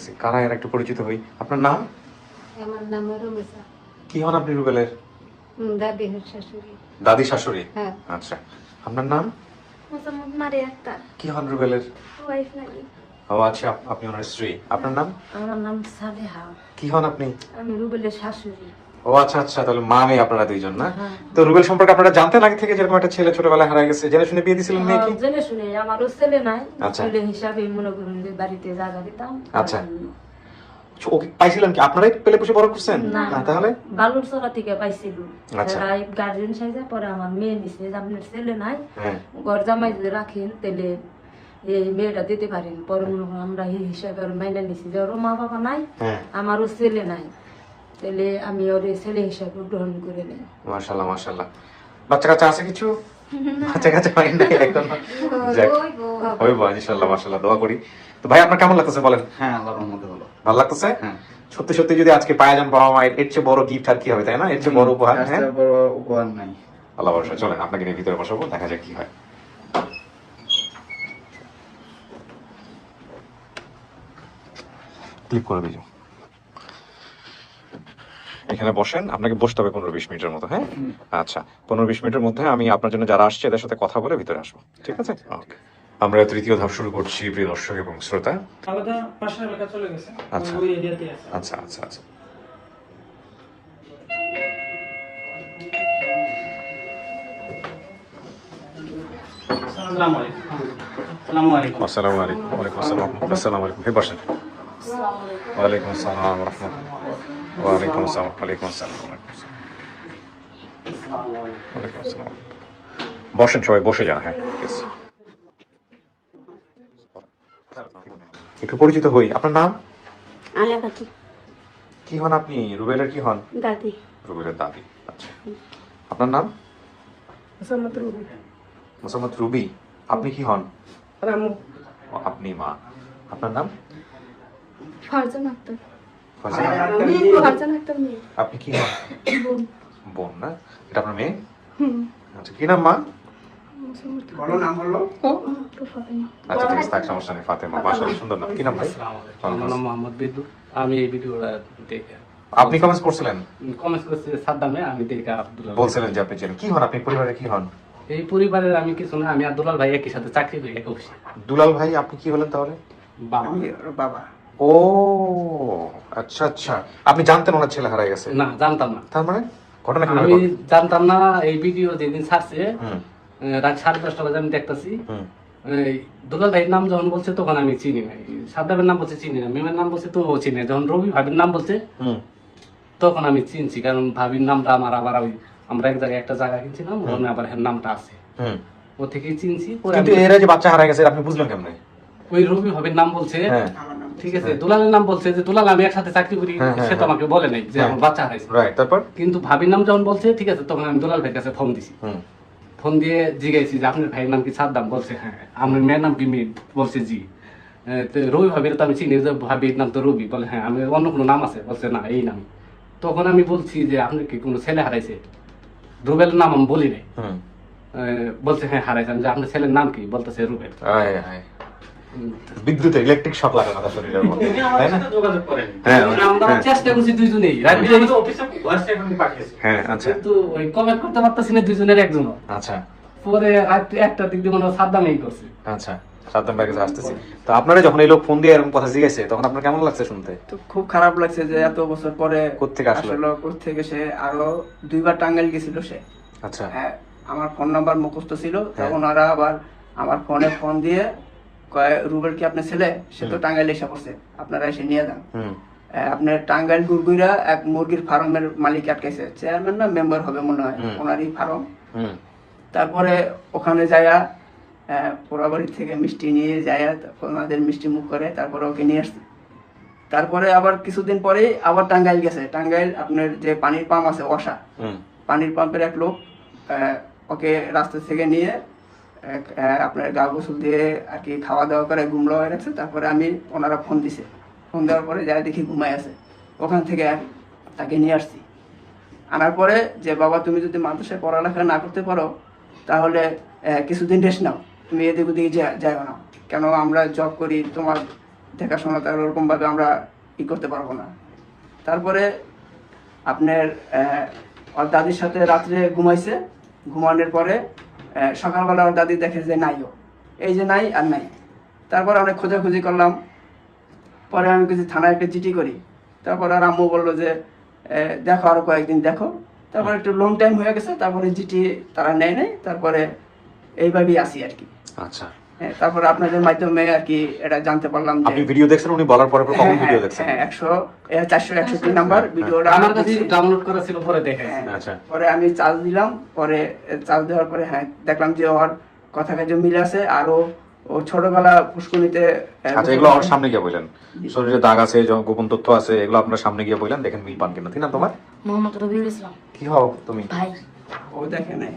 থাকছি কারা এর একটু পরিচিত হই? আপনার নাম? আমার নাম রুমেশা কি হন আপনি রুবেলের? দাদি শাশুড়ি। দাদি শাশুড়ি? হ্যাঁ। আচ্ছা। আপনার নাম? মোসাম্মদ মারিয়া আক্তার। কি হন রুবেলের? ওয়াইফ নাকি ও আচ্ছা আপ- আপনি ওনার স্ত্রী। আপনার নাম? আমার নাম সালেহা। কি হন আপনি? আমি রুবেলের শাশুড়ি। ও আচ্ছা আচ্ছা তাহলে মা মেয়ে আপনারা দুইজন না? তো রুবেল সম্পর্কে আপনারা জানতেন আগে থেকে যেরকম একটা ছেলে ছোটবেলায় হারা গেছে জেনে শুনে বিয়ে দিয়েছিলেন মেয়ে কি? জেনে শুনে আমারও ছেলে নাই। আচ্ছা। ছেলে হিসাবে মনে করুন যে বাড়িতে জায়গা দিতাম আচ্ছা। ওকে পাইছিলেন কি? আপনারাই পেলে পুষে বড় করছেন? না। তাহলে? বালুর চড়া থেকে পাইছিল। আচ্ছা। গার্জেন সাইজে পরে আমার মেয়ে নিছে আপনার ছেলে নাই। হ্যাঁ। ঘর জামাই যদি রাখেন তাহলে এই মেয়েটা দিতে পারেন। পরে আমরা এই হিসাবে মাইনা নিছি। যে ওর মা বাবা নাই হ্যাঁ। আমারও ছেলে নাই। তাহলে আমি ওর ছেলে হিসাবে গ্রহণ করে নিই। মাশাল্লাহ মাশাল্লাহ বাচ্চা কাচ্চা আছে কিছু? বাচ্চা কাচ্চা হয় নাই বয় ইনশাল্লাহ মাশাল্লাহ দোয়া করি। তো ভাই আপনার কেমন লাগতেছে বলেন? হ্যাঁ আল্লাহর রহমতে ভালো। ভালো লাগতেছে? হ্যাঁ। সত্যি সত্যি যদি আজকে পায়ে যান বাবা মায়ের এর চেয়ে বড় গিফট আর কি হবে তাই না? এর চেয়ে বড় উপহার হ্যাঁ? বড় উপহার নাই। আল্লাহ ভরসা চলেন আপনাকে নিয়ে ভিতরে বসাবো দেখা যাক কি হয়। ক্লিক করে এখানে বসেন। আপনাকে বসতে হবে পনেরো বিশ মিনিটের মতো হ্যাঁ? আচ্ছা পনেরো বিশ মিনিটের মধ্যে আমি আপনার জন্য যারা আসছে এদের সাথে কথা বলে ভিতরে আসব। ঠিক আছে? ওকে আমরা তৃতীয় ধাপ শুরু করছি প্রিয় দর্শক এবং শ্রোতা। আচ্ছা। আছে। আচ্ছা আচ্ছা আচ্ছা। আসসালামু আলাইকুম। আসসালামু আলাইকুম। আসসালামু আলাইকুম। ওয়ালাইকুম আসসালাম। আসসালামু আলাইকুম। হে বসেন। ওয়ালাইকুম আসসালাম রহমতুল্লাহ। ওয়ালাইকুম আসসালাম ওয়ালাইকুম আসসালাম ওয়ালাইকুম আসসালাম। বসেন সবাই বসে যান হ্যাঁ একটু পরিচিত হই। আপনার নাম? আলিয়া খাতুন কি হন আপনি? রুবেলের কি হন? দাদি। রুবেলের দাদি আচ্ছা। আপনার নাম? মোসাম্মদ রুবি। মোসাম্মদ রুবি আপনি কি হন? রামু। আপনি মা। আপনার নাম? ফারজান আক্তার। মেয়ে। আপনি কি বোন। না? এটা আপনার মেয়ে? আচ্ছা কি নাম মা? বলো নাম বলো। তো ফাতেমা। আচ্ছা ঠিক আছে থাক সমস্যা নেই সুন্দর নাম। ভাই? আমার নাম বিদ্যুৎ আমি এই ভিডিওটা দেখে। আপনি কমেন্টস করছিলেন? কমেন্ট করছি সাদ্দামে আমি দেখে আব্দুল্লাহ। বলছিলেন যে আপনি চেনেন কি হন আপনি? পরিবারে কি হন? এই পরিবারের আমি কিছু না আমি আর দুলাল ভাই একই সাথে চাকরি করি দুলাল ভাই আপনি কি হলেন তাহলে? বাবা। বাবা। ও আচ্ছা আচ্ছা। আপনি জানতেন ওনার ছেলে হারাই গেছে। না জানতাম না। তার মানে? ঘটনা কি আমি জানতাম না এই ভিডিও যেদিন ছাড়ছে রাত সাড়ে দশটা বাজে আমি দেখতেছি। দুলাল ভাইয়ের নাম যখন বলছে তখন আমি চিনি নাই সাদ্দামের নাম বলছে চিনি না মেমের নাম বলছে তো চিনি যখন রবি ভাবির নাম বলছে তখন আমি চিনছি কারণ ভাবির নামটা আমার আবার ওই আমরা এক জায়গায় একটা জায়গা কিনছিলাম ওখানে আবার এর নামটা আছে। ও থেকেই চিনছি কিন্তু এরা যে বাচ্চা হারাই গেছে আপনি বুঝলেন কেমনে? ওই রবি ভাবির নাম বলছে হ্যাঁ। ঠিক আছে দুলালের নাম বলছে যে দুলাল আমি একসাথে চাকরি করি। হ্যাঁ, হ্যাঁ, সে তো আমাকে বলে নাই যে হ্যাঁ। আমার বাচ্চা হারাইছে। তারপর? কিন্তু ভাবির নাম যখন বলছে ঠিক আছে তখন আমি দুলাল ভাইয়ের কাছে ফোন দিছি। ফোন দিয়ে জিজ্ঞাসি যে আপনার ভাইয়ের নাম কি সাদ্দাম? বলছে হ্যাঁ আপনার মেয়ের নাম কি মেয়ে বলছে জি। তো রবি ভাবির তো আমি চিনি যে ভাবির নাম তো রবি। বলে হ্যাঁ আমি অন্য কোনো নাম আছে? বলছে না এই নাম তখন আমি বলছি যে আপনার কি কোনো ছেলে হারাইছে? রুবেলের নাম আমি বলি নাই। বলছে হ্যাঁ হারাইছে। আমি যে আপনার ছেলের নাম কি? বলতেছে রুবেল। ইলেকট্রিক শক লাগে না শরীরের মধ্যে তাই না? যোগাযোগ করেন। হ্যাঁ আমরা হ্যাঁ, চেষ্টা করছি দুইজনেই। অফিসে হ্যাঁ আচ্ছা। কিন্তু ওই কমেন্ট করতে পারতেছি না দুইজনের একজন আচ্ছা। পরে রাত একটা দিক দিয়ে মনে হয় সাদ্দামেই করছে। আচ্ছা সাদ্দাম ভাইয়ের কাছে আসতেছি। তো আপনারা যখন এই লোক ফোন দিয়ে এরকম কথা জিজ্ঞাসে তখন আপনার কেমন লাগছে শুনতে? তো খুব খারাপ লাগছে যে এত বছর পরে কোত্থেকে আসলো? কোত্থেকে সে আরও দুইবার টাঙ্গাইল গেছিল সে। আচ্ছা। হ্যাঁ, আমার ফোন নাম্বার মুখস্থ ছিল তখন ওরা আবার আমার ফোনে ফোন দিয়ে কয় রুবেল কি আপনার ছেলে? সে তো টাঙ্গাইল এসে পড়ছে। আপনারা এসে নিয়ে যান। আপনার টাঙ্গাইল গুরগুইরা এক মুরগির ফার্মের মালিক আটকাইছে। চেয়ারম্যান না মেম্বার হবে মনে হয় ওনারই ফার্ম তারপরে ওখানে যায়া পোড়াবাড়ি থেকে মিষ্টি নিয়ে যায়া ওনাদের মিষ্টি মুখ করে তারপরে ওকে নিয়ে আসছে। তারপরে আবার কিছুদিন পরে আবার টাঙ্গাইল গেছে। টাঙ্গাইল আপনার যে পানির পাম্প আছে হুম। পানির পাম্পের এক লোক আহ, ওকে রাস্তা থেকে নিয়ে আপনার গা গোসল দিয়ে আর কি খাওয়া দাওয়া করে ঘুমলো হয়ে রাখছে তারপরে আমি ওনারা ফোন দিছে। ফোন দেওয়ার পরে যাই দেখি ঘুমাই আছে। ওখান থেকে তাকে নিয়ে আসছি। আনার পরে যে, বাবা, তুমি যদি মাদ্রাসায় পড়ালেখা না করতে পারো, তাহলে কিছুদিন রেস্ট নাও। তুমি এদিক ওদিক যা- যাও না। কেন আমরা জব করি, তোমার দেখাশোনা তার ওরকমভাবে আমরা ই করতে পারব না। তারপরে আপনার দাদির সাথে রাত্রে ঘুমাইছে। ঘুমানোর পরে সকালবেলা আমার দাদি দেখে যে নাইও এই যে নাই আর নাই। তারপর অনেক খোঁজাখুঁজি করলাম। পরে আমি কিছু থানায় একটা চিঠি করি। তারপর আর আম্মু বলল যে দেখো আরও কয়েকদিন দেখো। তারপর একটু লং টাইম হয়ে গেছে, তারপরে চিঠি তারা নেয় নেয় তারপরে এইভাবেই আসি আর কি। আচ্ছা। তারপরে আপনাদের মাধ্যমে আর কি এটা জানতে পারলাম যে আপনি ভিডিও দেখছেন উনি বলার পরে পরে কখন হ্যাঁ, ভিডিও দেখছেন? হ্যাঁ, একশো এ, চারশো একষট্টি নাম্বার ভিডিওটা আমার কাছে ডাউনলোড করা ছিল পরে দেখে হ্যাঁ, আচ্ছা। পরে আমি চার্জ দিলাম পরে চার্জ দেওয়ার পরে হ্যাঁ দেখলাম যে ওর কথা কাজে মিল আছে আরও ও ছোটবেলা পুষ্কনিতে আচ্ছা এগুলো আমার সামনে গিয়ে বললেন। শরীরে দাগ আছে য- গোপন তথ্য আছে এগুলো আপনার সামনে গিয়ে বললেন দেখেন মিল পান কিনা। ঠিক না তোমার? মোহাম্মদ রবিউল ইসলাম। কি হও তুমি? ভাই। ও দেখে নাই।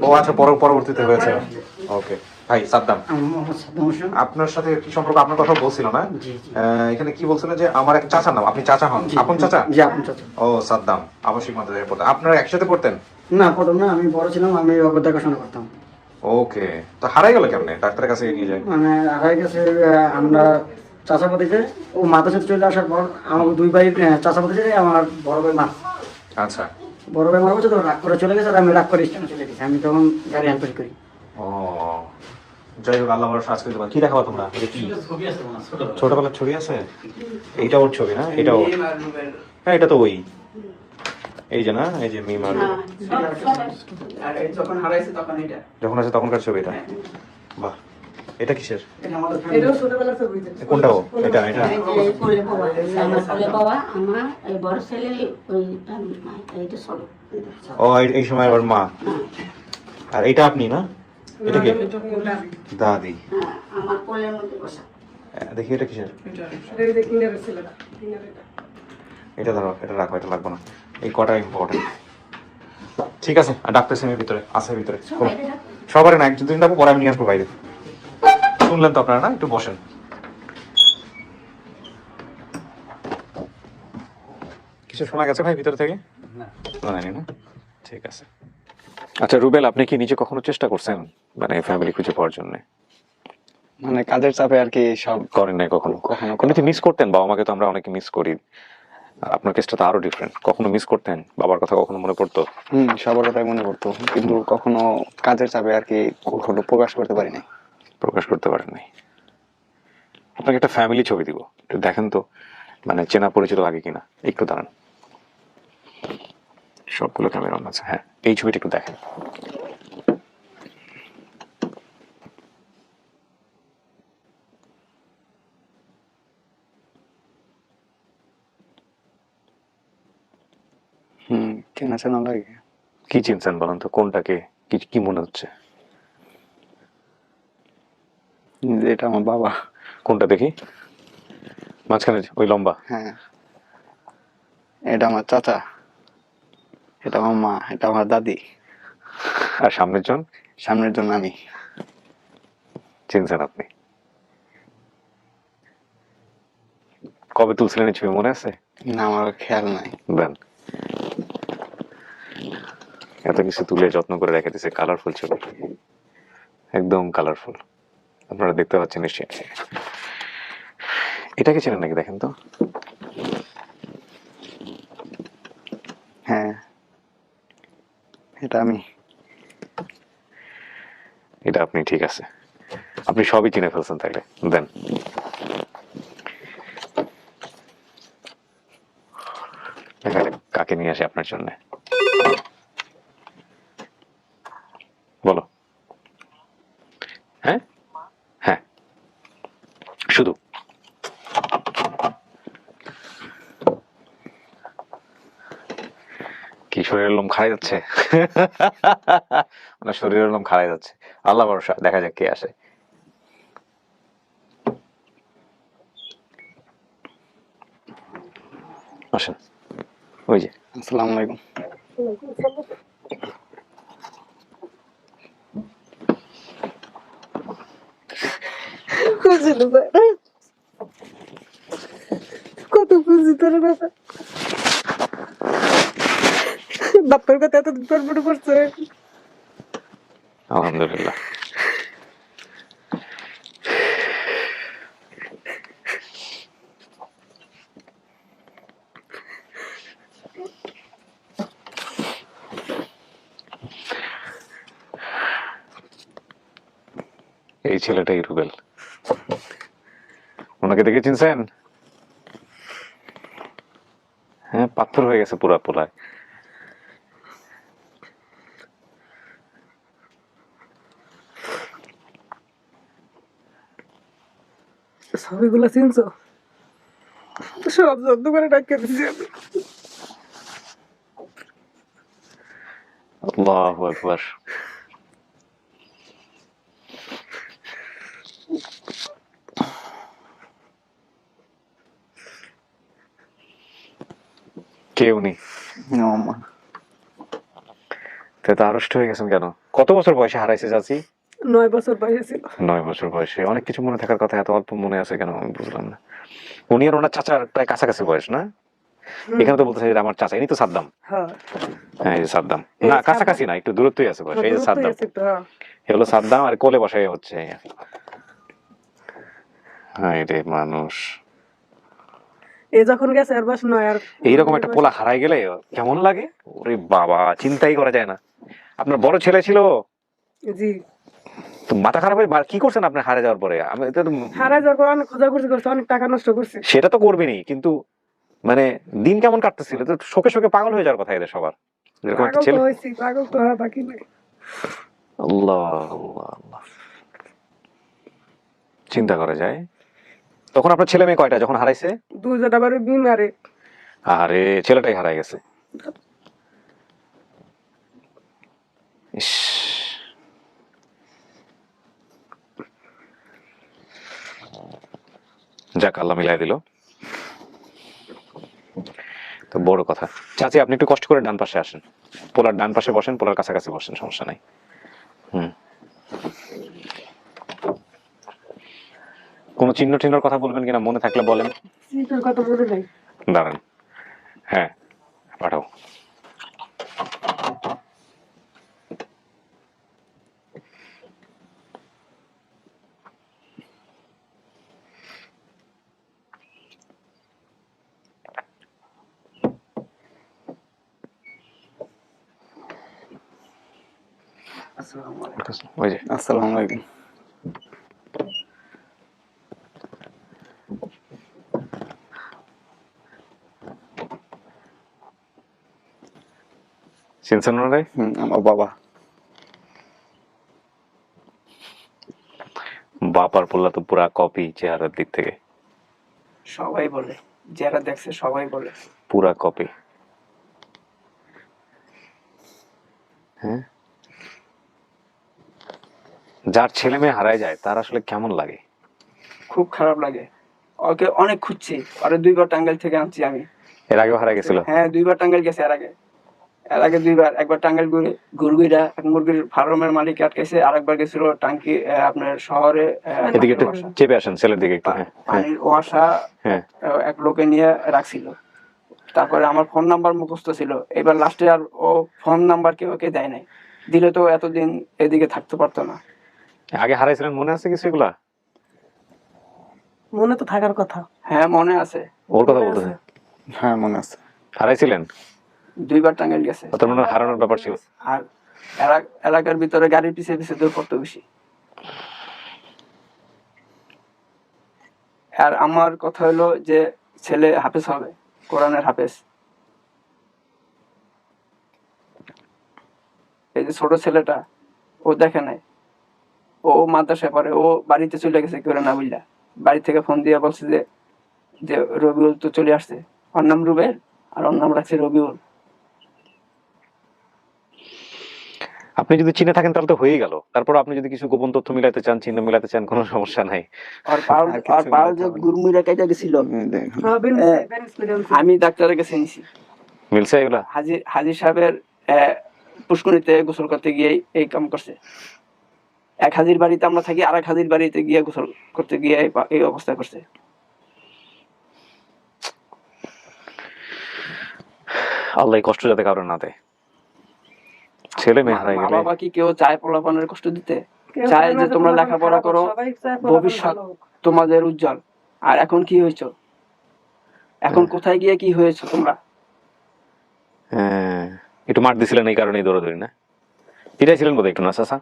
ও আচ্ছা পরবর্তীতে হয়েছে। ওকে ভাই সাদ্দাম। আপনার সাথে কি সম্পর্ক? আপনার কথা বলছিল না। এখানে কি বলছিলেন যে আমার এক চাচা নাম আপনি চাচা হন? আপন চাচা? জি আপন চাচা। ও সাদ্দাম আবাসিক মাদ্রাসায় পড়তেন আপনারা একসাথে পড়তেন? না প্রথম না আমি বড় ছিলাম আমি দেখাশোনা করতাম। ওকে। তো হারাই গেল কেমনে? ডাক্তারের কাছে নিয়ে যায়। মানে হারাই গেছে আমরা চাষাপাতিতে ও মাদ্রাসাতে চলে আসার পর আমার দুই ভাই চাষাপাতিতে আমার বড় ভাই মা। আচ্ছা। বড় ভাই মারা বলছে তো রাগ করে চলে গেছে আর আমি রাগ করে স্টেশনে চলে গেছি আমি তখন গাড়ি হ্যান্ড করি। ও যাই হোক আল্লাহ বড় সাজ করে দেবেন। কি দেখাবো তোমরা? এটা কি? ছোটবেলার ছবি আছে? এইটা ওর ছবি না? এটা ওর। হ্যাঁ এটা তো ওই। এই যে না এই যে মিম আর যখন হারাইছে তখন এটা যখন আছে তখনকার ছবি এটা। বাহ। এটা কিসের? কোনটা ও এটা এটা? আমার আমার ও এই- এই সময় আবার মা। আর এটা আপনি না? এটা কি দাদি হ্যাঁ, আমার কোলের মধ্যে বসা। দেখি এটা কিসের? এটা ধরো এটা রাখো এটা লাগবে না। এই কটা ইম্পর্টেন্ট ঠিক আছে আর ডাক্তার সেমের ভিতরে আছে ভিতরে। সবারই না একজন দুদিন থাকব পরে আমি নিয়ে আসব বাইরে। শুনলেন তো আপনারা না? একটু বসেন। কিছু শোনা গেছে ভাই ভিতর থেকে? শোনায়নি না। ঠিক আছে। আচ্ছা রুবেল আপনি কি নিজে কখনো চেষ্টা করছেন? মানে ফ্যামিলি খুঁজে পাওয়ার জন্য। মানে কাজের চাপে আর কি সব করেন নাই কখনো? কখনো কোনো মিস করতেন বাবা মাকে তো আমরা অনেকে মিস করি। আপনার কেসটা তো আরও ডিফারেন্ট কখনো মিস করতেন? বাবার কথা কখনো মনে পড়তো? হম সবার কথাই মনে পড়তো। কিন্তু কখনো কাজের চাপে আর কি কখনো প্রকাশ করতে পারি নাই। প্রকাশ করতে পারেন নাই। আপনাকে একটা ফ্যামিলি ছবি দিব। একটু দেখেন তো মানে চেনা পরিচিত লাগে কিনা। একটু দাঁড়ান। সবগুলো ক্যামেরা অন আছে হ্যাঁ। এই ছবিটা একটু দেখেন হম চেনা চেনা লাগে কি চিনছেন বলেন তো? কোনটাকে? কি কি মনে হচ্ছে? এটা আমার বাবা। কোনটা দেখি? মাঝখানে ওই লম্বা। হ্যাঁ। এটা আমার চাচা। এটা আমার মা। এটা আমার দাদি। আর সামনের জন? সামনের জন্য আমি। চিনছেন আপনি? কবে তুলছিলেন এই ছবি? মনে আছে? না আমার খেয়াল নাই। দেন। এত কিছু তুলে যত্ন করে রেখে দিছে কালারফুল ছবি। একদম কালারফুল আপনারা দেখতে পাচ্ছেন নিশ্চয়ই। এটাকে চেনেন নাকি দেখেন তো? হ্যাঁ। এটা আমি। এটা আপনি ঠিক আছে। আপনি সবই চিনে ফেলছেন তাইলে। দেন। কাকে নিয়ে আসে আপনার জন্য বলো হ্যাঁ হ্যাঁ শুধু কি শরীরের লোম খাড়াই যাচ্ছে। মানে শরীরের লোম খাড়াই যাচ্ছে। আল্লাহ ভরসা দেখা যাক কে আসে। আসেন। ওই যে। আসসালামু আলাইকুম। কত খুশি তোর বাবা। এত করছে আলহামদুলিল্লাহ। এই ছেলেটাই রুবেল। ওনাকে দেখে চিনছেন? হ্যাঁ পাথর হয়ে গেছে পুরা পোলায়। ছবিগুলো চিনছো? সব যত্ন করে ডাক্তার দিছি আমি। আল্লাহু আকবার। কেউ নেই। আমার। মা তো আড়ষ্ট হয়ে গেছেন কেন? কত বছর বয়সে হারাইছে চাচি? নয় বছর বয়সে ছিল। নয় বছর বয়সে। অনেক কিছু মনে থাকার কথা এত অল্প মনে আছে কেন? আমি বুঝলাম না। উনি আর ওনার প্রায় কাছাকাছি বয়স না? এখানে তো বলতেছে আমার চাচা ইনি তো সাদ্দাম। হ্যাঁ। হ্যাঁ এই যে সাদ্দাম। না কাছাকাছি না একটু দূরত্বই আছে বয়স এই যে সাদ্দাম। হ্যাঁ। এ হলো সাদ্দাম আর কোলে বসাই হচ্ছে। হ্যাঁ রে মানুষ। এ যখন গেছে আর বয়স নয় আর এইরকম একটা পোলা হারাই গেলে কেমন লাগে? ওরে বাবা চিন্তাই করা যায় না। আপনার বড় ছেলে ছিল? জি। মাথা খারাপ হয়ে কি করছেন আপনি হারে যাওয়ার পরে? আমি তো হারা যাওয়ার পর অনেক করছে অনেক টাকা নষ্ট করছে। সেটা তো করবেনি কিন্তু মানে দিন কেমন কাটতেছিল? তো শোকে শোকে পাগল হয়ে যাওয়ার কথা এদের সবার। এরকম একটা ছেলে পাগল তো বাকি নেই। আল্লাহ আল্লাহ আল্লাহ। চিন্তা করা যায়। তখন আপনার ছেলে মেয়ে কয়টা যখন হারাইছে? আবার ওই বিমারে আরে ছেলেটাই হারাই গেছে। ইস। যাক আল্লাহ মিলাই দিল। তো বড় কথা। চাচি আপনি একটু কষ্ট করে ডান পাশে আসেন। পোলার ডান পাশে বসেন পোলার কাছাকাছি বসেন সমস্যা নাই। হুম। কোনো চিহ্ন টিহ্নর কথা বলবেন কিনা মনে থাকলে বলেন। দাঁড়ান হ্যাঁ পাঠাও ওই যে আসসালামু আলাইকুম। চিনছেন ওনারে আমার বাবা। বাপার পোল্লা তো পুরা কপি চেহারার দিক থেকে। সবাই বলে যারা দেখছে সবাই বলে। পুরা কপি হ্যাঁ? যার ছেলে মেয়ে হারায় যায় তার আসলে কেমন লাগে? খুব খারাপ লাগে। ওকে অনেক খুঁজছি। আরে দুইবার টাঙ্গাইল থেকে আনছি আমি। এর আগেও হারায় গেছিল? হ্যাঁ দুইবার টাঙ্গাইল গেছে এর আগে। এর আগে দুইবার। একবার টাঙ্গাইল ঘুরে ঘুরগুইরা এক মুরগির ফার্মের মালিক আটকেছে আর একবার গেছিল টাঙ্কি আপনার শহরে এদিকে একটু চেপে আসেন ছেলের দিকে একটু হ্যাঁ হ্যাঁ। পানির ওয়াসা হ্যাঁ। এক লোকে নিয়ে রাখছিল। তারপরে আমার ফোন নাম্বার মুখস্থ ছিল। এবার লাস্টে আর ও ফোন নাম্বার কেউ ওকে দেয় নাই। দিলে তো এতদিন এদিকে থাকতে পারতো না। আগে হারাইছিলেন মনে আছে কিছু এগুলা? মনে তো থাকার কথা। হ্যাঁ মনে আছে। ওর কথা বলতেছে? হ্যাঁ মনে আছে। হারাইছিলেন? দুইবার টাঙ্গাইল গেছে। তার মানে হারানোর ব্যাপার ছিল। আর এলাকার ভিতরে গাড়ির পিছিয়ে পিছিয়ে দৌড় করতো বেশি। আর আমার কথা হলো যে ছেলে হাফেজ হবে কোরআনের হাফেজ। এই যে ছোট ছেলেটা ও দেখে নাই। ও মাদ্রাসায় পড়ে ও বাড়িতে চলে গেছে কেউ না বুঝলা বাড়ি থেকে ফোন দিয়ে বলছে যে যে রবিউল তো চলে আসছে। ওর নাম রুবেল আর ওর নাম রাখছে রবিউল। আপনি যদি চিনে থাকেন তাহলে তো হয়েই গেল। তারপর আপনি যদি কিছু গোপন তথ্য মিলাতে চান চিহ্ন মিলাতে চান কোনো সমস্যা নাই। আর পাল আর পাল যে হবে গুরমুইরা কাইটা গেছিল হ্যাঁ, বেন- হ্যাঁ। আমি ডাক্তারের কাছে নিছি। মিলছে এগুলা? হাজি হাজি সাহেবের আহ, পুষ্করিতে গোসল করতে গিয়ে এই কাম করছে। এক হাজির বাড়িতে আমরা থাকি আর এক হাজির বাড়িতে গিয়ে গোসল করতে গিয়ে এই অবস্থা করছে। আল্লাহ কষ্ট যাতে কারও না দেয়। ছেলে মেয়ে হারাই গেলে। বাবা কি কেউ চায় পোলাপানের কষ্ট দিতে? চায় যে তোমরা লেখাপড়া করো ভবিষ্যৎ তোমাদের উজ্জ্বল। আর এখন কি হয়েছো? এখন কোথায় গিয়ে কি হয়েছো তোমরা? হ্যাঁ একটু মার দিছিলেন এই কারণেই দৌড়াদৌড়ি না? পিটাইছিলেন বোধহয় একটু না চাচা?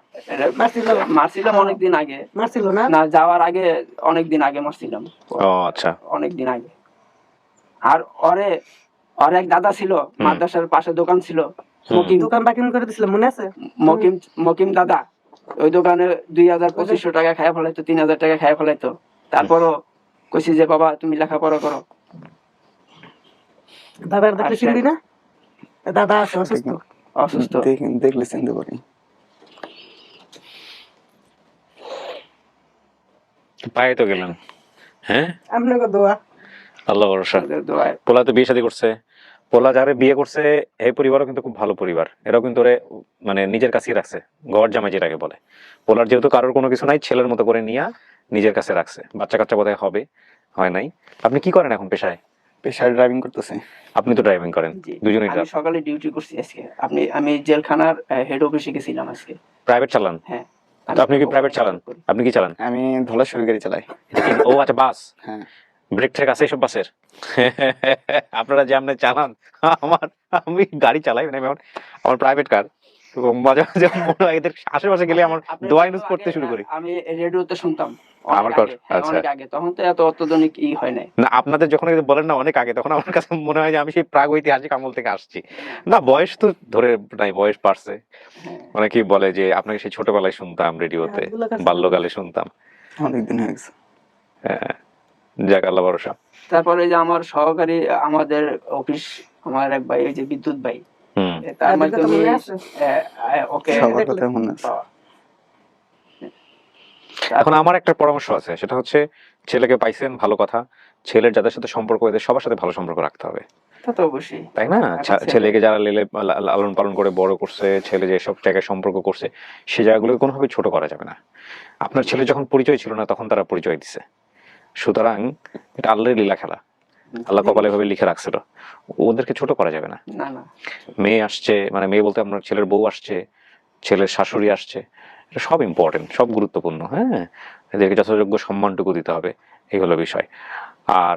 মারছিলাম অনেকদিন আগে। মারছিল না? না যাওয়ার আগে অনেকদিন আগে মারছিলাম। ও আচ্ছা। অনেকদিন আগে। আর ওরে ওর এক দাদা ছিল মাদ্রাসার পাশে দোকান ছিল। মকিম দোকান বাকিম করে দিছিল মনে আছে? মকিম মকিম দাদা ওই দোকানে দুই হাজার পঁচিশশো টাকা খায় ফেলাইতো তিন হাজার টাকা খায় ফেলাইতো। তারপরও কইছি যে বাবা তুমি লেখাপড়া করো। দাদার দেখলে আচ্ছা। চিনবি না? দাদা অসুস্থ। অসুস্থ। দেখ- দেখলে চিনতে পারি পায়ে তো গেলেন। হ্যাঁ? আপনাকে দোয়া। আল্লাহ ভরসা। পোলা তো বিয়ে শাদী করছে। পোলা যারে বিয়ে করছে এই পরিবারও কিন্তু খুব ভালো পরিবার। এরাও কিন্তু ওরে মানে নিজের কাছেই রাখছে। জামাই যেটাকে বলে। পোলার যেহেতু কারোর কোনো কিছু নাই ছেলের মতো করে নিয়ে নিজের কাছে রাখছে। বাচ্চা কাচ্চা বোধহয় হবে হয় নাই। আপনি কি করেন এখন পেশায়? পেশায় ড্রাইভিং করতেছে। আপনি তো ড্রাইভিং করেন। দুজনেই আমি সকালে ডিউটি করছি আজকে। আপনি আমি জেলখানার হেড অফিসে গেছিলাম আজকে। প্রাইভেট চালান? হ্যাঁ। তো আপনি কি প্রাইভেট চালান? আপনি কি চালান? আমি ধলেশ্বরী গাড়ি চালাই। ও আচ্ছা বাস? হ্যাঁ। ব্রেক ট্রেক আছে এসব বাসের? আপনারা যে আপনি চালান আমার আমি গাড়ি চালাই মানে আমার আমার প্রাইভেট কার তো মাঝে মাঝে মনে হয় এদের আশেপাশে গেলে আমার দোয়া তো ইউজ করতে শুরু করি। আমি রেডিওতে শুনতাম আমার আগে, হ্যাঁ, আচ্ছা। আগে তখন তো এত অত্যাধুনিক ই হয় নাই। না আপনাদের যখন বলেন না অনেক আগে তখন আমার কাছে মনে হয় যে আমি সেই প্রাগ ঐতিহাসিক আমল থেকে আসছি। না বয়স তো ধরে নাই বয়স বাড়ছে। হ্যাঁ। অনেকেই বলে যে আপনাকে সেই ছোটবেলায় শুনতাম রেডিওতে বাল্যকালে শুনতাম। অনেকদিন হয়ে গেছে। হ্যাঁ, যাক আল্লাহ ভরসা। তারপরে যে আমার সহকারী আমাদের অফিস আমার এক ভাই ওই যে বিদ্যুৎ ভাই তার মনে ওকে। এখন আমার একটা পরামর্শ আছে সেটা হচ্ছে ছেলেকে পাইছেন ভালো কথা। ছেলের যাদের সাথে সম্পর্ক এদের সবার সাথে ভালো সম্পর্ক রাখতে হবে। তো অবশ্যই। তাই না? ছেলেকে যারা লেলে লালন পালন করে বড় করছে ছেলে যেসব জায়গায় সম্পর্ক করছে সে জায়গাগুলোকে কোনোভাবে ছোট করা যাবে না। আপনার ছেলে যখন পরিচয় ছিল না তখন তারা পরিচয় দিছে। সুতরাং এটা আল্লাহর লীলা খেলা। আল্লাহ কপালে ভাবে লিখে রাখছিল। ওদেরকে ছোট করা যাবে না। মেয়ে আসছে মানে মেয়ে বলতে আপনার ছেলের বউ আসছে ছেলের শাশুড়ি আসছে এটা সব ইম্পর্টেন্ট সব গুরুত্বপূর্ণ হ্যাঁ? এদেরকে যথাযোগ্য সম্মানটুকু দিতে হবে এই হলো বিষয়। আর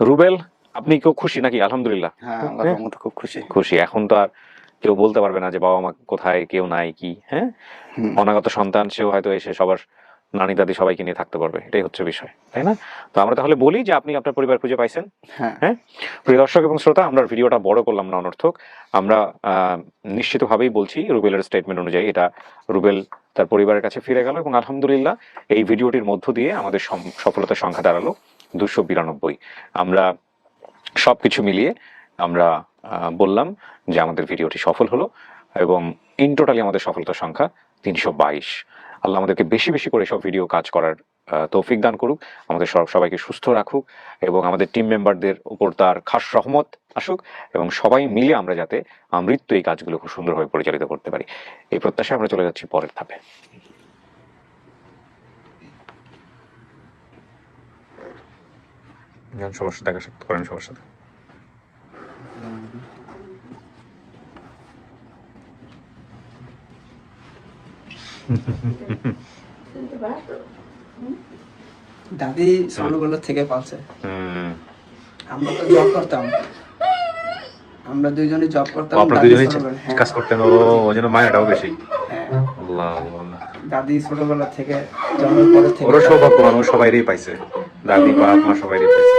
রুবেল আপনি কেউ খুশি নাকি? আলহামদুলিল্লাহ। হ্যাঁ মতো খুব খুশি। খুশি। এখন তো আর কেউ বলতে পারবে না যে বাবা মা কোথায় কেউ নাই কি হ্যাঁ? অনাগত সন্তান সেও হয়তো এসে সবার নানি দাদি সবাইকে নিয়ে থাকতে পারবে এটাই হচ্ছে বিষয় তাই না? তো আমরা তাহলে বলি যে আপনি আপনার পরিবার খুঁজে পাইছেন হ্যাঁ। হ্যাঁ? প্রিয় দর্শক এবং শ্রোতা আমরা ভিডিওটা বড় করলাম না অনর্থক আমরা নিশ্চিতভাবেই বলছি রুবেলের স্টেটমেন্ট অনুযায়ী এটা রুবেল তার পরিবারের কাছে ফিরে গেল এবং আলহামদুলিল্লাহ এই ভিডিওটির মধ্য দিয়ে আমাদের সফলতার সংখ্যা দাঁড়াল দুশো বিরানব্বই। আমরা সবকিছু মিলিয়ে আমরা বললাম যে আমাদের ভিডিওটি সফল হলো এবং ইন টোটালি আমাদের সফলতার সংখ্যা তিনশো বাইশ। আল্লাহ আমাদেরকে বেশি বেশি করে সব ভিডিও কাজ করার তৌফিক দান করুক। আমাদের সব- সবাইকে সুস্থ রাখুক এবং আমাদের টিম মেম্বারদের উপর তার খাস রহমত আসুক এবং সবাই মিলে আমরা যাতে আমৃত্যু এই কাজগুলো খুব সুন্দরভাবে পরিচালিত করতে পারি। এই প্রত্যাশায় আমরা চলে যাচ্ছি পরের ধাপে। সাথে দেখা সাক্ষাৎ করেন সাথে। দাদি থেকে পালছে। আমরা তো জব করতাম। আমরা দুইজনে জব করতাম আপনারা হ্যাঁ, কাজ করতেন ও ওই জন্য মায়েরাও বেশি। হ্যাঁ। আল্লাহ আল্লাহ। দাদি ছোটবেলা থেকে জন্মের পরে থেকে ওরা সৌভাগ্যবান ও সবাইরই পাইছে। দাদি বাপ মা সবাইরই পাইছে।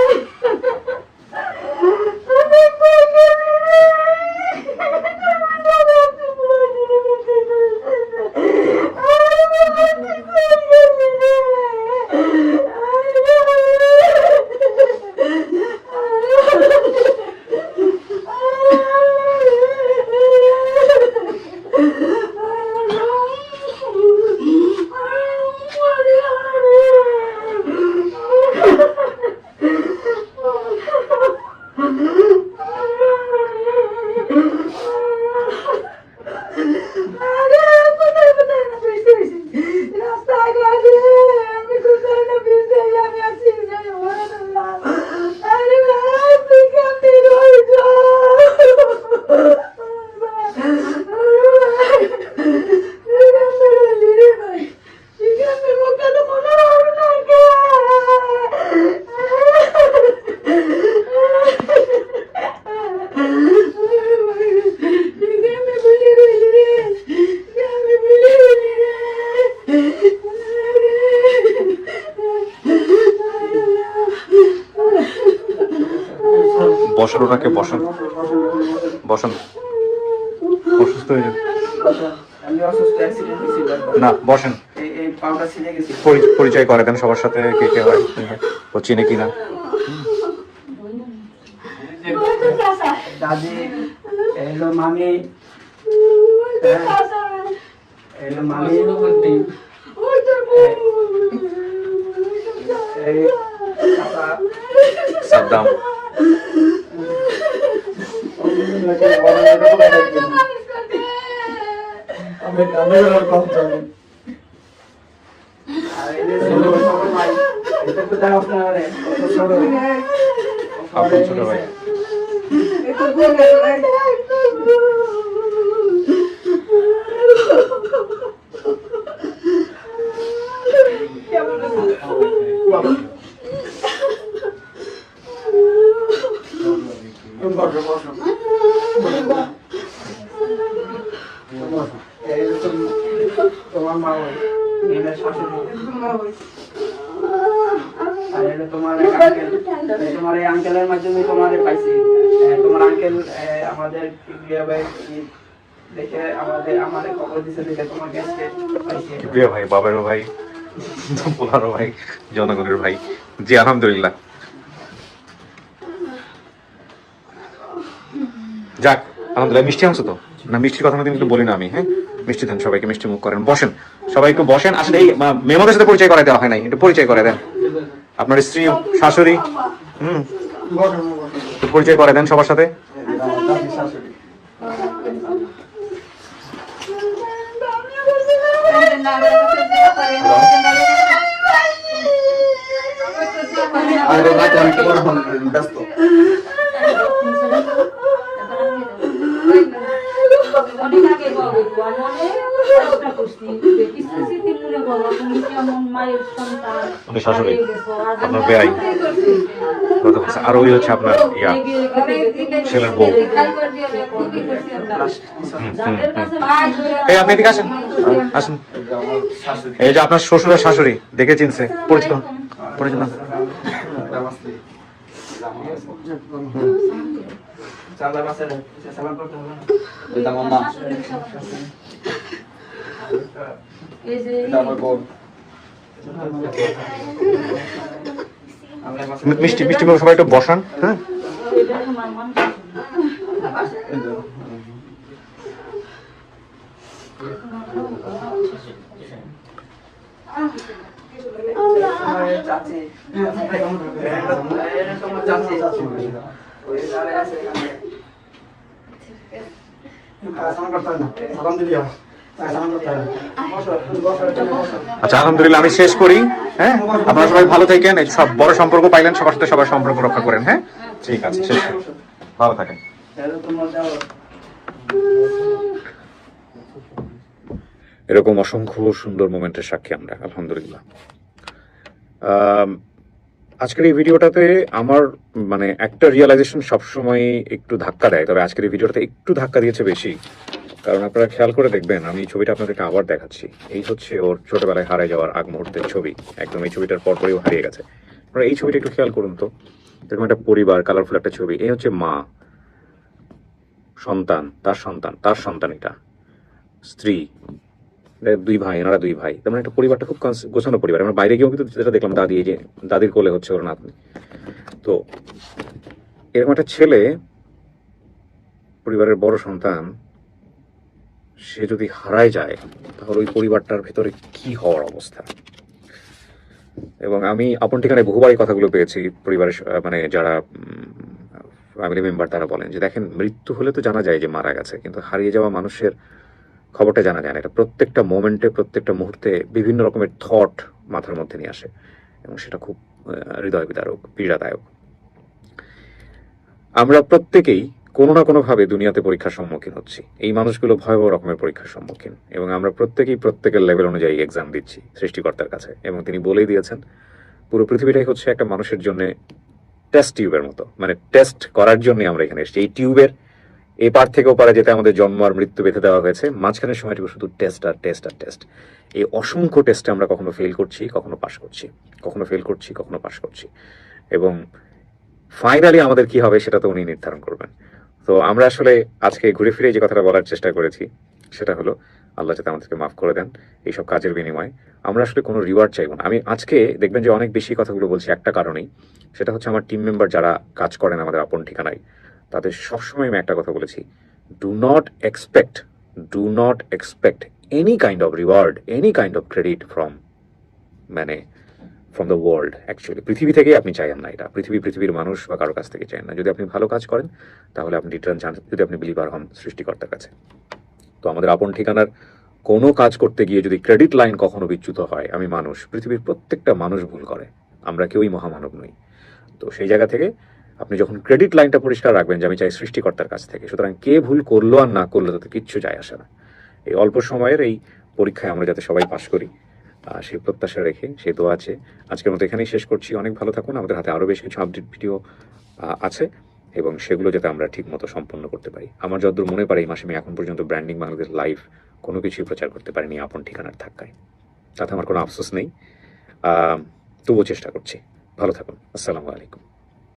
করে দেন সবার সাথে কে কে হয় ও চিনে কিনা দাদি এলো মামি হ্যাঁ, এলো মামি সাদ্দাম আমি আমি কথা ছোট ছোট ভাই, এটা তো দেখাও না রে, কত ছোট। আপনার ছোট ভাই বসো বসো এই যে তোম- তোমার মা ওই, মেয়েদের শাশুড়ি। ভাই জনগণের ভাই। জি, আলহামদুলিল্লাহ। যাক, আলহামদুলিল্লাহ, মিষ্টি আনছো তো? না, মিষ্টির কথা কিন্তু বলি না আমি হ্যাঁ? মিষ্টি দেন সবাইকে মিষ্টি মুখ করেন। বসেন সবাই একটু বসেন। আসলে এই আহ, মেহমানদের সাথে পরিচয় করাই দেওয়া হয় নাই একটু পরিচয় করে দেন। আপনার স্ত্রী শাশুড়ি হুম? পরিচয় করে দেন সবার সাথে। ব্যস্ত অনেক আগে বলব আমি অনেক চেষ্টা করছি কিস্তি তিন মনে বলব তুমি কেমন মায়ের সন্তান উনি শাশুড়ি। আর আপনার আর ওই হচ্ছে আপনার ইয়া ছেলের বউ। যাদের এই আপনি এদিকে আসেন। আসেন। এই যে আপনার শ্বশুর আর শাশুড়ি দেখে চিনছে পরিচিত। পরিচিত। সালাম করতে হবে না? এটা মামা এই যে এটা আমার বউ আমরা বাসে মি- মিষ্টি মিষ্টি মুখ সবাই একটু বসান হ্যাঁ? এখানে। সালাম করতে সালাম দিলি আচ্ছা আলহামদুলিল্লাহ, আমি শেষ করি হ্যাঁ? আপনারা সবাই ভালো থাকেন সব বড় সম্পর্ক পাইলেন, সবার সাথে সবার সম্পর্ক রক্ষা করেন হ্যাঁ? ঠিক আছে, শেষ। ভালো থাকেন। এরকম অসংখ্য সুন্দর মোমেন্টের সাক্ষী আমরা, আলহামদুলিল্লাহ। আজকের এই ভিডিওটাতে আমার মানে একটা রিয়েলাইজেশন সবসময় একটু ধাক্কা দেয়, তবে আজকের এই ভিডিওটাতে একটু ধাক্কা দিয়েছে বেশি। কারণ আপনারা খেয়াল করে দেখবেন, আমি এই ছবিটা আপনাদেরকে আবার দেখাচ্ছি। এই হচ্ছে ওর ছোটবেলায় হারিয়ে যাওয়ার আগ মুহূর্তের ছবি। একদম এই ছবিটার পরপরই হারিয়ে গেছে। এই ছবিটা একটু খেয়াল করুন তো। এরকম একটা পরিবার কালারফুল একটা ছবি। এই হচ্ছে মা। সন্তান, তার সন্তান তার সন্তান এটা। স্ত্রী। দুই ভাই, এনারা দুই ভাই। তেমন একটা পরিবারটা খুব গোছানো পরিবার। আমরা বাইরে গিয়েও কিন্তু যেটা দেখলাম, দাদি যে দাদির কোলে হচ্ছে ওর নাতনি। তো এরকম একটা ছেলে, পরিবারের বড় সন্তান সে যদি হারায় যায়, তাহলে ওই পরিবারটার ভেতরে কি হওয়ার অবস্থা? এবং আমি আপন ঠিকানায় বহুবার এই কথাগুলো পেয়েছি পরিবারের মানে যারা ফ্যামিলি মেম্বার তারা বলেন যে, দেখেন, মৃত্যু হলে তো জানা যায় যে মারা গেছে, কিন্তু হারিয়ে যাওয়া মানুষের খবরটা জানা যায় না। এটা প্রত্যেকটা মোমেন্টে প্রত্যেকটা মুহূর্তে বিভিন্ন রকমের থট মাথার মধ্যে নিয়ে আসে এবং সেটা খুব হৃদয় বিদারক পীড়াদায়ক। আমরা প্রত্যেকেই কোনো না কোনোভাবে দুনিয়াতে পরীক্ষার সম্মুখীন হচ্ছি। এই মানুষগুলো ভয়াবহ রকমের পরীক্ষার সম্মুখীন এবং আমরা প্রত্যেকেই প্রত্যেকের লেভেল অনুযায়ী এক্সাম দিচ্ছি সৃষ্টিকর্তার কাছে এবং তিনি বলেই দিয়েছেন, পুরো পৃথিবীটাই হচ্ছে একটা মানুষের জন্য টেস্ট টিউবের মতো। মানে টেস্ট করার জন্য আমরা এখানে এসেছি। এই টিউবের এই পার থেকে ওপারে যেতে আমাদের জন্ম আর মৃত্যু বেঁধে দেওয়া হয়েছে। মাঝখানের সময়টুকু শুধু টেস্ট আর টেস্ট আর টেস্ট এই অসংখ্য টেস্টে আমরা কখনো ফেল করছি, কখনো পাশ করছি, কখনো ফেল করছি, কখনো পাশ করছি। এবং ফাইনালি আমাদের কি হবে সেটা তো উনি নির্ধারণ করবেন। তো আমরা আসলে আজকে ঘুরে ফিরে যে কথাটা বলার চেষ্টা করেছি, সেটা হলো, আল্লাহ যাতে আমাদেরকে মাফ করে দেন এইসব কাজের বিনিময়ে। আমরা আসলে কোনো রিওয়ার্ড চাইব না। আমি আজকে দেখবেন যে অনেক বেশি কথাগুলো বলছি একটা কারণেই, সেটা হচ্ছে আমার টিম মেম্বার যারা কাজ করেন আমাদের আপন ঠিকানায়, তাদের সবসময় আমি একটা কথা বলেছি do not expect do not expect any kind of reward any kind of credit from মানে ফ্রম দ্য ওয়ার্ল্ড অ্যাকচুয়ালি পৃথিবী থেকেই আপনি চাইেন না এটা। পৃথিবী পৃথিবীর মানুষ বা কারও কাছ থেকে চাইেন না। যদি আপনি ভালো কাজ করেন, তাহলে আপনি রিটার্ন চান যদি আপনি বিলিভার হন সৃষ্টিকর্তার কাছে। তো আমাদের আপন ঠিকানার কোনো কাজ করতে গিয়ে যদি ক্রেডিট লাইন কখনো বিচ্যুত হয়, আমি মানুষ, পৃথিবীর প্রত্যেকটা মানুষ ভুল করে। আমরা কেউই মহামানব নই। তো সেই জায়গা থেকে আপনি যখন ক্রেডিট লাইনটা পরিষ্কার রাখবেন যে আমি চাই সৃষ্টিকর্তার কাছ থেকে, সুতরাং কে ভুল করল আর না করল তাতে কিচ্ছু যায় আসে না। এই অল্প সময়ের এই পরীক্ষায় আমরা যাতে সবাই পাশ করি সেই প্রত্যাশা রেখে সেই দোয়া আছে। আজকের মতো এখানেই শেষ করছি। অনেক ভালো থাকুন। আমাদের হাতে আরও বেশ কিছু আপডেট ভিডিও আছে এবং সেগুলো যাতে আমরা ঠিক মতো সম্পন্ন করতে পারি। আমার যতদূর মনে পারে এই মাসে আমি এখন পর্যন্ত ব্র্যান্ডিং বাংলাদেশ লাইভ কোনো কিছুই প্রচার করতে পারিনি আপন ঠিকানার থাকায় তাতে আমার কোনো আফসোস নেই। তবুও চেষ্টা করছি। ভালো থাকুন। আসসালামু আলাইকুম।